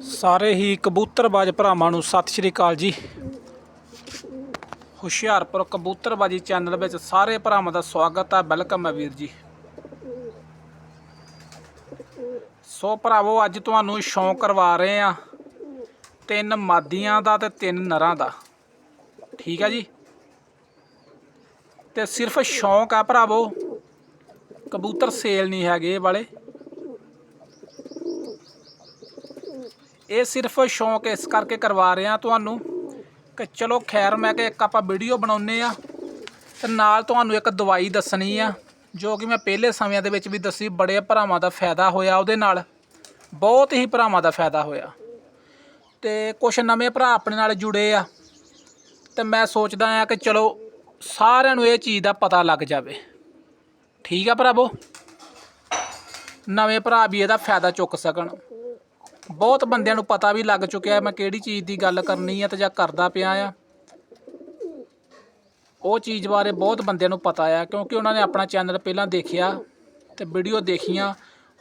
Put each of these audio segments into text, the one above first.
ਸਾਰੇ ਹੀ ਕਬੂਤਰਬਾਜ਼ ਭਰਾਵਾਂ ਨੂੰ ਸਤਿ ਸ਼੍ਰੀ ਅਕਾਲ ਜੀ। ਹੁਸ਼ਿਆਰਪੁਰ ਕਬੂਤਰਬਾਜੀ ਚੈਨਲ ਵਿੱਚ ਸਾਰੇ ਭਰਾਵਾਂ ਦਾ ਸਵਾਗਤ ਹੈ। ਵੈਲਕਮ ਹੈ ਵੀਰ ਜੀ। ਸੋ ਭਰਾਵੋ, ਅੱਜ ਤੁਹਾਨੂੰ ਸ਼ੌਂਕ ਕਰਵਾ ਰਹੇ ਆ ਤਿੰਨ ਮਾਦੀਆਂ ਦਾ ਤੇ ਤਿੰਨ ਨਰਾਂ ਦਾ। ਠੀਕ ਹੈ ਜੀ? ਤੇ ਸਿਰਫ ਸ਼ੌਂਕ ਆ ਭਰਾਵੋ, ਕਬੂਤਰ ਸੇਲ ਨਹੀਂ ਹੈਗੇ ਇਹ ਵਾਲੇ। ਇਹ ਸਿਰਫ ਸ਼ੌਂਕ ਇਸ ਕਰਕੇ ਕਰਵਾ ਰਿਹਾ ਤੁਹਾਨੂੰ ਕਿ ਚਲੋ ਖੈਰ, ਮੈਂ ਕਿ ਇੱਕ ਆਪਾਂ ਵੀਡੀਓ ਬਣਾਉਨੇ ਆ ਤੇ ਨਾਲ ਤੁਹਾਨੂੰ ਇੱਕ ਦਵਾਈ ਦੱਸਣੀ ਆ, ਜੋ ਕਿ ਮੈਂ ਪਹਿਲੇ ਸਮਿਆਂ ਦੇ ਵਿੱਚ ਵੀ ਦੱਸੀ, ਬੜੇ ਭਰਾਵਾਂ ਦਾ ਫਾਇਦਾ ਹੋਇਆ ਉਹਦੇ ਨਾਲ, ਬਹੁਤ ਹੀ ਭਰਾਵਾਂ ਦਾ ਫਾਇਦਾ ਹੋਇਆ। ਤੇ ਕੁਝ ਨਵੇਂ ਭਰਾ ਆਪਣੇ ਨਾਲ ਜੁੜੇ ਆ, ਤੇ ਮੈਂ ਸੋਚਦਾ ਆ ਕਿ ਚਲੋ ਸਾਰਿਆਂ ਨੂੰ ਇਹ ਚੀਜ਼ ਦਾ ਪਤਾ ਲੱਗ ਜਾਵੇ। ਠੀਕ ਆ ਭਰਾਵੋ? ਨਵੇਂ ਭਰਾ ਵੀ ਇਹਦਾ ਫਾਇਦਾ ਚੁੱਕ ਸਕਣ। ਬਹੁਤ ਬੰਦਿਆਂ ਨੂੰ ਪਤਾ ਵੀ ਲੱਗ ਚੁੱਕਿਆ ਮੈਂ ਕਿਹੜੀ ਚੀਜ਼ ਦੀ ਗੱਲ ਕਰਨੀ ਆ ਤੇ ਜਾਂ ਕਰਦਾ ਪਿਆ ਆ। ਉਹ ਚੀਜ਼ ਬਾਰੇ ਬਹੁਤ ਬੰਦਿਆਂ ਨੂੰ ਪਤਾ ਆ, ਕਿਉਂਕਿ ਉਹਨਾਂ ਨੇ ਆਪਣਾ ਚੈਨਲ ਪਹਿਲਾਂ ਦੇਖਿਆ ਤੇ ਵੀਡੀਓ ਦੇਖੀਆਂ,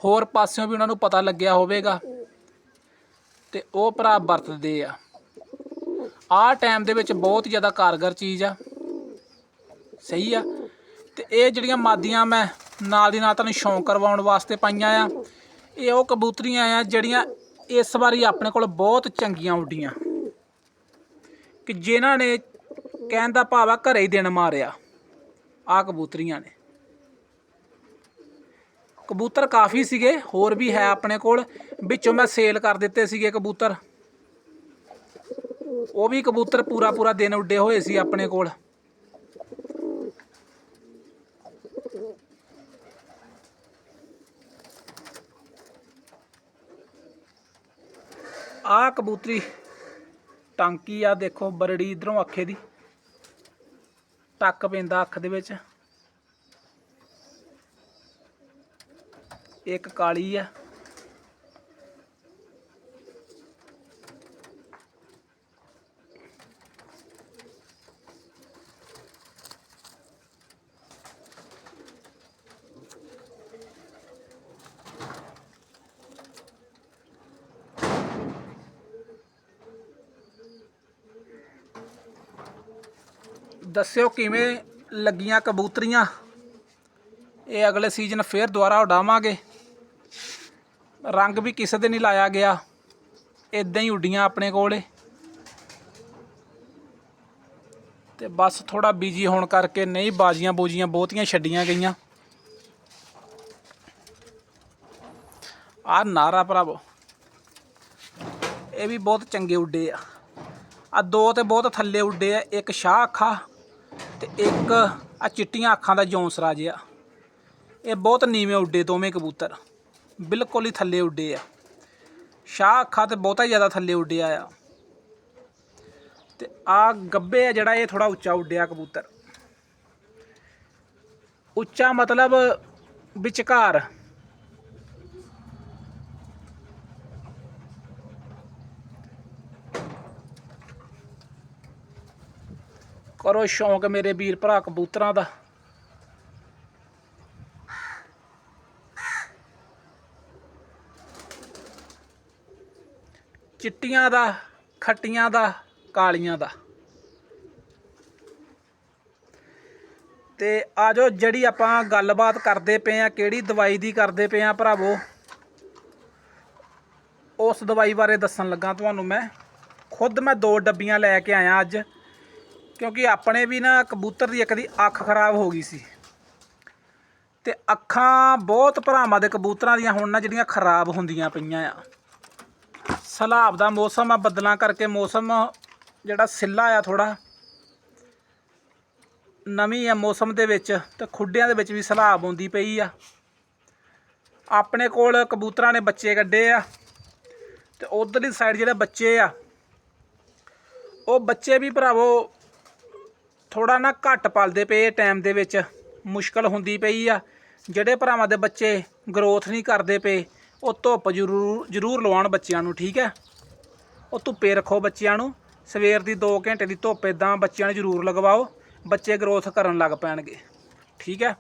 ਹੋਰ ਪਾਸਿਓਂ ਵੀ ਉਹਨਾਂ ਨੂੰ ਪਤਾ ਲੱਗਿਆ ਹੋਵੇਗਾ ਤੇ ਉਹ ਭਰਾ ਵਰਤਦੇ ਆ। ਆਹ ਟਾਈਮ ਦੇ ਵਿੱਚ ਬਹੁਤ ਜ਼ਿਆਦਾ ਕਾਰਗਰ ਚੀਜ਼ ਆ। ਸਹੀ ਆ। ਤੇ ਇਹ ਜਿਹੜੀਆਂ ਮਾਦੀਆਂ ਮੈਂ ਨਾਲ ਦੀ ਨਾਲ ਤੁਹਾਨੂੰ ਸ਼ੌਂਕ ਕਰਵਾਉਣ ਵਾਸਤੇ ਪਾਈਆਂ ਆ, ਇਹ ਉਹ ਕਬੂਤਰੀਆਂ ਆ ਜਿਹੜੀਆਂ ਇਸ ਵਾਰੀ ਆਪਣੇ ਕੋਲ ਬਹੁਤ ਚੰਗੀਆਂ ਉੱਡੀਆਂ। ਕਿ ਜਿਨ੍ਹਾਂ ਨੇ ਕਹਿਣ ਦਾ ਭਾਵ ਆ ਘਰੇ ਹੀ ਦਿਨ ਮਾਰਿਆ। ਆ ਕਬੂਤਰੀਆਂ ਨੇ। ਕਬੂਤਰ ਕਾਫੀ ਸੀਗੇ, ਹੋਰ ਵੀ ਹੈ ਆਪਣੇ ਕੋਲ। ਵਿੱਚੋਂ ਮੈਂ ਸੇਲ ਕਰ ਦਿੱਤੇ ਸੀਗੇ ਕਬੂਤਰ। ਉਹ ਵੀ ਕਬੂਤਰ ਪੂਰਾ ਪੂਰਾ ਦਿਨ ਉੱਡੇ ਹੋਏ ਸੀ ਆਪਣੇ ਕੋਲ। ਆਹ ਕਬੂਤਰੀ ਟਾਂਕੀ ਆ, ਦੇਖੋ ਬਰੜੀ ਇਧਰੋਂ ਅੱਖੇ ਦੀ। ਟੱਕ ਪੈਂਦਾ ਅੱਖ ਦੇ ਵਿੱਚ। ਇੱਕ ਕਾਲੀ ਆ। ਦੱਸਿਓ ਕਿਵੇਂ ਲੱਗੀਆਂ ਕਬੂਤਰੀਆਂ? ਇਹ ਅਗਲੇ ਸੀਜ਼ਨ ਫੇਰ ਦੁਬਾਰਾ ਉਡਾਵਾਂਗੇ। ਰੰਗ ਵੀ ਕਿਸੇ ਦੇ ਨਹੀਂ ਲਾਇਆ ਗਿਆ। ਇਦਾਂ ਹੀ ਉੱਡੀਆਂ ਆਪਣੇ ਕੋਲੇ। ਤੇ ਬਸ ਥੋੜਾ ਬਿਜ਼ੀ ਹੋਣ ਕਰਕੇ ਨਹੀਂ ਬਾਜੀਆਂ ਬੋਜੀਆਂ ਬਹੁਤੀਆਂ ਛੱਡੀਆਂ ਗਈਆਂ। ਆ ਨਾਰਾ ਭਰਾਵੋ। ਇਹ ਵੀ ਬਹੁਤ ਚੰਗੇ ਉੱਡੇ ਆ। ਆ ਦੋ ਤੇ ਬਹੁਤ ਥੱਲੇ ਉੱਡੇ ਆ, ਇੱਕ ਸ਼ਾਹ ਅੱਖਾ। ਤੇ ਇੱਕ ਆ ਚਿੱਟੀਆਂ ਅੱਖਾਂ ਦਾ ਜੌਂਸਰਾ ਜਿਹਾ ਇਹ ਬਹੁਤ ਨੀਵੇਂ ਉੱਡੇ ਦੋਵੇਂ ਕਬੂਤਰ। ਬਿਲਕੁਲ ਹੀ ਥੱਲੇ ਉੱਡੇ ਆ। ਸ਼ਾਹ ਅੱਖਾਂ ਤੇ ਬਹੁਤਾ ਹੀ ਜ਼ਿਆਦਾ ਥੱਲੇ ਉੱਡਿਆ ਆ ਤੇ ਆ ਗੱਬੇ ਆ ਜਿਹੜਾ ਇਹ ਥੋੜਾ ਉੱਚਾ ਉੱਡਿਆ ਕਬੂਤਰ। ਉੱਚਾ ਮਤਲਬ ਵਿਚਕਾਰ। ਕਰੋ ਸ਼ੌਂਕ ਮੇਰੇ ਵੀਰ ਭਰਾ ਕਬੂਤਰਾਂ ਦਾ। ਚਿੱਟੀਆਂ ਦਾ, ਖੱਟੀਆਂ ਦਾ, ਕਾਲੀਆਂ ਦਾ। ਤੇ ਆਜੋ ਜਿਹੜੀ ਆਪਾਂ ਗੱਲਬਾਤ ਕਰਦੇ ਪਏ ਆ, ਕਿਹੜੀ ਦਵਾਈ ਦੀ ਕਰਦੇ ਪਏ ਆ ਭਰਾਵੋ, ਉਸ ਦਵਾਈ ਬਾਰੇ ਦੱਸਣ ਲੱਗਾ ਤੁਹਾਨੂੰ ਮੈਂ। ਖੁਦ ਮੈਂ ਦੋ ਡੱਬੀਆਂ ਲੈ ਕੇ ਆਇਆ ਅੱਜ। ਕਿਉਂਕਿ ਆਪਣੇ ਵੀ ਨਾ ਕਬੂਤਰ ਦੀ ਇੱਕ ਦੀ ਅੱਖ ਖਰਾਬ ਹੋ ਗਈ ਸੀ। ਤੇ ਅੱਖਾਂ ਬਹੁਤ ਭਰਾਵਾਂ ਦੇ ਕਬੂਤਰਾਂ ਦੀਆਂ ਹੁਣ ਨਾ ਜਿਹੜੀਆਂ ਖਰਾਬ ਹੁੰਦੀਆਂ ਪਈਆਂ ਆ। ਸਲਾਬ ਦਾ ਮੌਸਮ ਆ, ਬੱਦਲਾਂ ਕਰਕੇ ਮੌਸਮ ਜਿਹੜਾ ਸਿੱਲਾ ਆ ਥੋੜਾ ਨਵੀਂ ਆ ਮੌਸਮ ਦੇ ਵਿੱਚ ਤੇ ਖੁੱਡਿਆਂ ਦੇ ਵਿੱਚ ਵੀ ਸਲਾਬ ਆਉਂਦੀ ਪਈ ਆ। ਆਪਣੇ ਕੋਲ ਕਬੂਤਰਾਂ ਨੇ ਬੱਚੇ ਕੱਢੇ ਆ ਤੇ ਉਧਰਲੀ ਸਾਈਡ ਜਿਹੜੇ ਬੱਚੇ ਆ, ਉਹ ਬੱਚੇ ਵੀ ਭਰਾਵੋ ਥੋੜਾ ਨਾ ਘੱਟ ਪਲਦੇ ਪਏ ਟਾਈਮ ਦੇ ਵਿੱਚ। ਮੁਸ਼ਕਲ ਹੁੰਦੀ ਪਈ ਆ। ਜਿਹੜੇ ਭਰਾਵਾਂ ਦੇ ਬੱਚੇ ਗਰੋਥ ਨਹੀਂ ਕਰਦੇ ਪਏ, ਉਹ ਧੁੱਪ ਜ਼ਰੂਰ ਜ਼ਰੂਰ ਲਵਾਉਣ ਬੱਚਿਆਂ ਨੂੰ, ਠੀਕ ਹੈ? ਉਹ ਧੁੱਪੇ ਰੱਖੋ ਬੱਚਿਆਂ ਨੂੰ। ਸਵੇਰ ਦੀ 2 ਘੰਟੇ ਦੀ ਧੁੱਪ ਇਦਾਂ ਬੱਚਿਆਂ ਨੂੰ ਜ਼ਰੂਰ ਲਗਵਾਓ। ਬੱਚੇ ਗਰੋਥ ਕਰਨ ਲੱਗ ਪੈਣਗੇ, ਠੀਕ ਹੈ?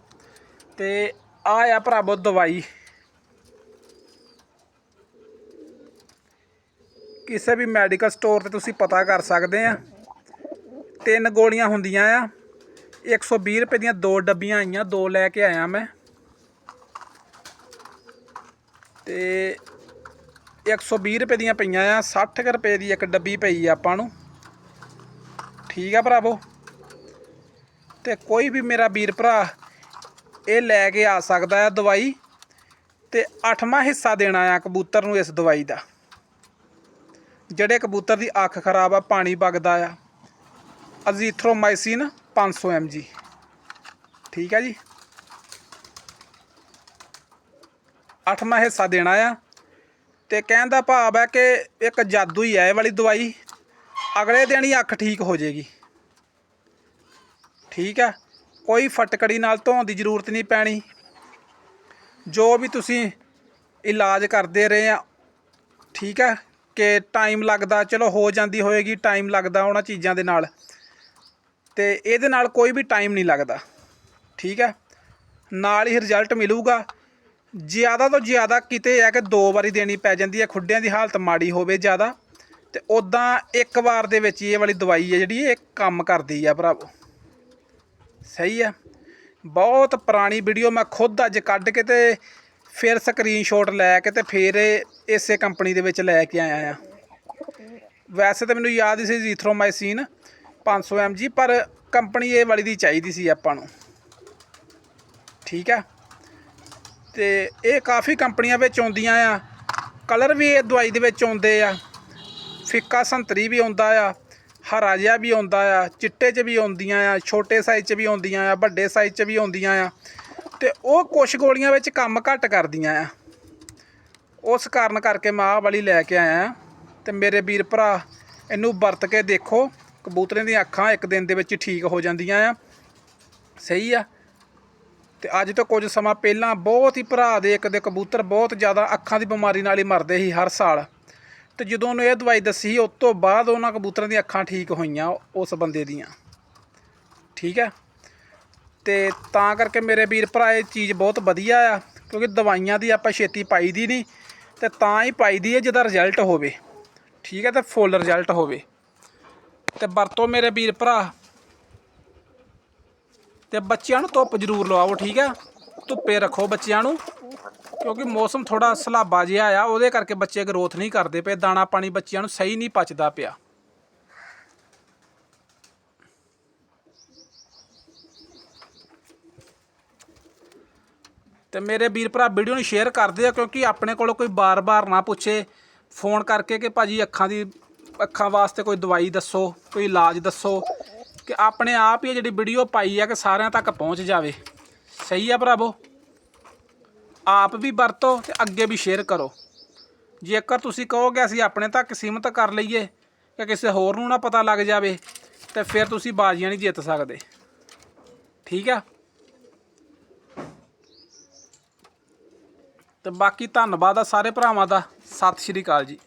ਤੇ ਆ ਆ ਭਰਾਵੋ ਦਵਾਈ। ਕਿਸੇ ਵੀ ਮੈਡੀਕਲ ਸਟੋਰ ਤੇ ਤੁਸੀਂ ਪਤਾ ਕਰ ਸਕਦੇ ਆ। ਤਿੰਨ ਗੋਲੀਆਂ ਹੁੰਦੀਆਂ ਆ। 120 ਰੁਪਏ ਦੀਆਂ ਦੋ ਡੱਬੀਆਂ ਆਈਆਂ, ਦੋ ਲੈ ਕੇ ਆਇਆ ਮੈਂ। ਤੇ 120 ਰੁਪਏ ਦੀਆਂ ਪਈਆਂ ਆ 60 ਕੁ ਰੁਪਏ ਦੀ ਇੱਕ ਡੱਬੀ ਪਈ ਆ ਆਪਾਂ ਨੂੰ। ਠੀਕ ਆ ਭਰਾਵੋ? ਤੇ ਕੋਈ ਵੀ ਮੇਰਾ ਵੀਰ ਭਰਾ ਇਹ ਲੈ ਕੇ ਆ ਸਕਦਾ ਹੈ ਦਵਾਈ ਤੇ 8ਵਾਂ ਹਿੱਸਾ ਦੇਣਾ ਆ ਕਬੂਤਰ ਨੂੰ ਇਸ ਦਵਾਈ ਦਾ। ਜਿਹੜੇ ਕਬੂਤਰ ਦੀ ਅੱਖ ਖਰਾਬ ਆ, ਪਾਣੀ ਵਗਦਾ ਆ। ਅਜ਼ੀਥਰੋਮਾਈਸਿਨ 500 mg ਠੀਕ ਹੈ ਜੀ। 8ਵਾਂ ਹਿੱਸਾ ਦੇਣਾ ਆ। ਤੇ ਕਹਿਣ ਦਾ ਭਾਵ ਹੈ ਕਿ ਇੱਕ ਜਾਦੂ ਹੀ ਹੈ ਇਹ ਵਾਲੀ ਦਵਾਈ। ਅਗਲੇ ਦਿਨ ਹੀ ਅੱਖ ਠੀਕ ਹੋ ਜਾਏਗੀ। ਠੀਕ ਹੈ। ਕੋਈ ਫਟਕੜੀ ਨਾਲ ਧੋਣ ਦੀ ਜ਼ਰੂਰਤ ਨਹੀਂ ਪੈਣੀ। ਜੋ ਵੀ ਤੁਸੀਂ ਇਲਾਜ ਕਰਦੇ ਰਹੇ ਆ, ਠੀਕ ਹੈ। ਕਿ ਟਾਈਮ ਲੱਗਦਾ, ਚਲੋ ਹੋ ਜਾਂਦੀ ਹੋਏਗੀ ਟਾਈਮ ਲੱਗਦਾ ਉਹਨਾਂ ਚੀਜ਼ਾਂ ਦੇ ਨਾਲ। ਤੇ ਇਹਦੇ ਨਾਲ ਕੋਈ ਵੀ ਟਾਈਮ ਨਹੀਂ ਲੱਗਦਾ। ਠੀਕ ਹੈ? ਨਾਲ ਹੀ ਰਿਜ਼ਲਟ ਮਿਲੂਗਾ। ਜ਼ਿਆਦਾ ਤੋਂ ਜ਼ਿਆਦਾ ਕਿਤੇ ਹੈ ਕਿ ਦੋ ਵਾਰੀ ਦੇਣੀ ਪੈ ਜਾਂਦੀ ਹੈ। ਖੁੱਡਿਆਂ ਦੀ ਹਾਲਤ ਮਾੜੀ ਹੋਵੇ ਜ਼ਿਆਦਾ, ਤੇ ਉਦਾਂ ਇੱਕ ਵਾਰ ਦੇ ਵਿੱਚ ਹੀ ਇਹ ਵਾਲੀ ਦਵਾਈ ਹੈ ਜਿਹੜੀ ਇਹ ਕੰਮ ਕਰਦੀ ਆ ਭਰਾਵੋ। ਸਹੀ ਆ ਬਹੁਤ ਪੁਰਾਣੀ ਵੀਡੀਓ ਮੈਂ ਖੁਦ ਅੱਜ ਕੱਢ ਕੇ ਤੇ ਫਿਰ ਸਕਰੀਨਸ਼ਾਟ ਲੈ ਕੇ ਤੇ ਫਿਰ ਇਹ ਇਸੇ ਕੰਪਨੀ ਦੇ ਵਿੱਚ ਲੈ ਕੇ ਆਇਆ ਆ। ਵੈਸੇ ਤਾਂ ਮੈਨੂੰ ਯਾਦ ਹੀ ਸੀ ਜ਼ੀਥਰੋਮਾਈਸਿਨ 500 mg ਪਰ ਕੰਪਨੀ ਇਹ ਵਾਲੀ ਦੀ ਚਾਹੀਦੀ ਸੀ ਆਪਾਂ ਨੂੰ। ਠੀਕ ਆ? ਤੇ ਇਹ ਕਾਫੀ ਕੰਪਨੀਆਂ ਵਿੱਚ ਆਉਂਦੀਆਂ ਆ। ਕਲਰ ਵੀ ਇਹ ਦਵਾਈ ਦੇ ਵਿੱਚ ਆਉਂਦੇ ਆ। ਫਿੱਕਾ ਸੰਤਰੀ ਵੀ ਆਉਂਦਾ ਆ, ਹਰਾ ਜਿਹਾ ਵੀ ਆਉਂਦਾ ਆ, ਚਿੱਟੇ 'ਚ ਵੀ ਆਉਂਦੀਆਂ ਆ, ਛੋਟੇ ਸਾਈਜ਼ 'ਚ ਵੀ ਆਉਂਦੀਆਂ ਆ, ਵੱਡੇ ਸਾਈਜ਼ 'ਚ ਵੀ ਆਉਂਦੀਆਂ ਆ। ਤੇ ਉਹ ਕੁਛ ਗੋਲੀਆਂ ਵਿੱਚ ਕੰਮ ਘੱਟ ਕਰਦੀਆਂ ਆ। ਉਸ ਕਾਰਨ ਕਰਕੇ ਮੈਂ ਆਹ ਵਾਲੀ ਲੈ ਕੇ ਆਇਆ। ਆ ਤੇ ਮੇਰੇ ਵੀਰ ਭਰਾ, ਇਹਨੂੰ ਵਰਤ ਕੇ ਦੇਖੋ। ਕਬੂਤਰਾਂ ਦੀਆਂ ਅੱਖਾਂ ਇੱਕ ਦਿਨ ਦੇ ਵਿੱਚ ਠੀਕ ਹੋ ਜਾਂਦੀਆਂ ਆ। ਸਹੀ ਆ। ਤੇ ਅੱਜ ਤੋਂ ਕੁਝ ਸਮਾਂ ਪਹਿਲਾਂ ਬਹੁਤ ਹੀ ਭਰਾ ਦੇ ਇੱਕ ਦੇ ਕਬੂਤਰ ਬਹੁਤ ਜ਼ਿਆਦਾ ਅੱਖਾਂ ਦੀ ਬਿਮਾਰੀ ਨਾਲ ਹੀ ਮਰਦੇ ਸੀ ਹਰ ਸਾਲ। ਤੇ ਜਦੋਂ ਉਹਨੂੰ ਇਹ ਦਵਾਈ ਦੱਸੀ, ਉਸ ਤੋਂ ਬਾਅਦ ਉਹਨਾਂ ਕਬੂਤਰਾਂ ਦੀਆਂ ਅੱਖਾਂ ਠੀਕ ਹੋਈਆਂ ਉਸ ਬੰਦੇ ਦੀਆਂ। ਠੀਕ ਹੈ ਤੇ ਤਾਂ ਕਰਕੇ ਮੇਰੇ ਵੀਰ ਭਰਾ, ਇਹ ਚੀਜ਼ ਬਹੁਤ ਵਧੀਆ ਆ, ਕਿਉਂਕਿ ਦਵਾਈਆਂ ਦੀ ਆਪਾਂ ਛੇਤੀ ਪਾਈ ਦੀ ਨਹੀਂ ਤੇ ਤਾਂ ਹੀ ਪਾਈ ਦੀ ਹੈ ਜਿਹਦਾ ਰਿਜ਼ਲਟ ਹੋਵੇ। ਠੀਕ ਹੈ ਤੇ ਫੁੱਲ ਰਿਜ਼ਲਟ ਹੋਵੇ। ਤੇ ਵਰਤੋ ਮੇਰੇ ਵੀਰ ਭਰਾ। ਤੇ ਬੱਚਿਆਂ ਨੂੰ ਧੁੱਪ ਜ਼ਰੂਰ ਲਵਾਓ, ਠੀਕ ਹੈ ਧੁੱਪੇ ਰੱਖੋ ਬੱਚਿਆਂ ਨੂੰ, ਕਿਉਂਕਿ ਮੌਸਮ ਥੋੜਾ ਸਲਾਬਾ ਜਿਹਾ ਆ, ਉਹਦੇ ਕਰਕੇ ਬੱਚੇ ਗਰੋਥ ਨਹੀਂ ਕਰਦੇ ਪਏ, ਦਾਣਾ ਪਾਣੀ ਬੱਚਿਆਂ ਨੂੰ ਸਹੀ ਨਹੀਂ ਪਚਦਾ ਪਿਆ। ਤੇ ਮੇਰੇ ਵੀਰ ਭਰਾ, ਵੀਡੀਓ ਨੂੰ ਸ਼ੇਅਰ ਕਰਦੇ ਆ ਕਿਉਂਕਿ ਆਪਣੇ ਕੋਲੋਂ ਕੋਈ ਬਾਰ-ਬਾਰ ਨਾ ਪੁੱਛੇ। ਫੋਨ ਕਰਕੇ ਕਿ ਭਾਜੀ ਅੱਖਾਂ ਦੀ ਅੱਖਾਂ ਵਾਸਤੇ ਕੋਈ ਦਵਾਈ ਦੱਸੋ, ਕੋਈ ਇਲਾਜ ਦੱਸੋ, ਕਿ ਆਪਣੇ ਆਪ ਹੀ ਜਿਹੜੀ ਵੀਡੀਓ ਪਾਈ ਆ ਕਿ ਸਾਰਿਆਂ ਤੱਕ ਪਹੁੰਚ ਜਾਵੇ। ਸਹੀ ਆ ਭਰਾਵੋ? ਆਪ ਵੀ ਵਰਤੋ ਤੇ ਅੱਗੇ ਵੀ ਸ਼ੇਅਰ ਕਰੋ। ਜੇਕਰ ਤੁਸੀਂ ਕਹੋਗੇ ਅਸੀਂ ਆਪਣੇ ਤੱਕ ਸੀਮਤ ਕਰ ਲਈਏ ਕਿ ਕਿਸੇ ਹੋਰ ਨੂੰ ਨਾ ਪਤਾ ਲੱਗ ਜਾਵੇ, ਤੇ ਫਿਰ ਤੁਸੀਂ ਬਾਜ਼ੀਆਂ ਨਹੀਂ ਜਿੱਤ ਸਕਦੇ। ਠੀਕ ਆ? ਤੇ ਬਾਕੀ ਧੰਨਵਾਦ ਆ ਸਾਰੇ ਭਰਾਵਾਂ ਦਾ। ਸਤਿ ਸ਼੍ਰੀ ਅਕਾਲ ਜੀ।